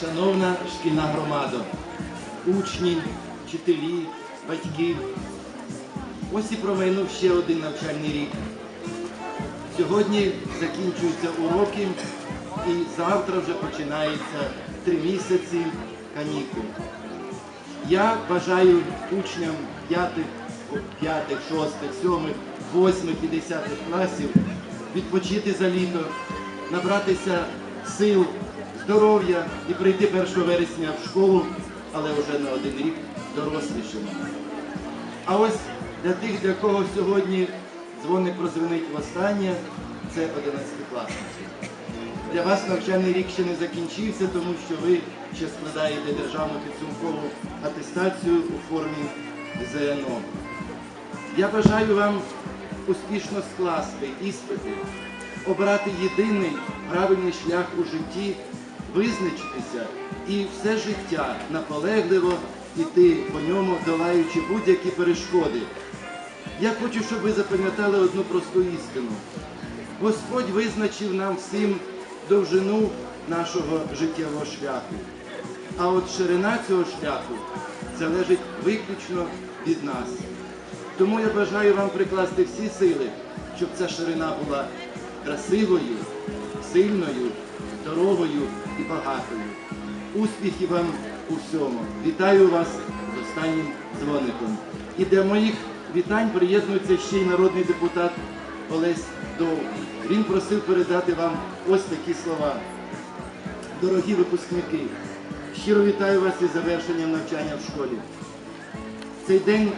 шановна шкільна громада, учні, вчителі, батьки. Ось і промайнув ще один навчальний рік. Сьогодні закінчуються уроки і завтра вже починається три місяці канікул. Я бажаю учням 5, 5, 6, 7, 8 і 10 класів відпочити за літо, набратися сил, здоров'я і прийти 1 вересня в школу, але вже на один рік дорослішими. А ось для тих, для кого сьогодні дзвоник прозвенить востаннє, це 11 класники. Для вас навчальний рік ще не закінчився, тому що ви ще складаєте державну підсумкову атестацію у формі ЗНО. Я бажаю вам успішно скласти іспити, обрати єдиний правильний шлях у житті, визначитися і все життя наполегливо йти по ньому, долаючи будь-які перешкоди. Я хочу, щоб ви запам'ятали одну просту істину. Господь визначив нам всім довжину нашого життєвого шляху. А от ширина цього шляху залежить виключно від нас. Тому я бажаю вам прикласти всі сили, щоб ця ширина була красивою, сильною, здоровою і багатою. Успіхів вам у всьому. Вітаю вас з останнім дзвоником. І для моїх вітань приєднується ще й народний депутат Олесь Довгий. Він просив передати вам ось такі слова. Дорогі випускники, щиро вітаю вас із завершенням навчання в школі. Цей день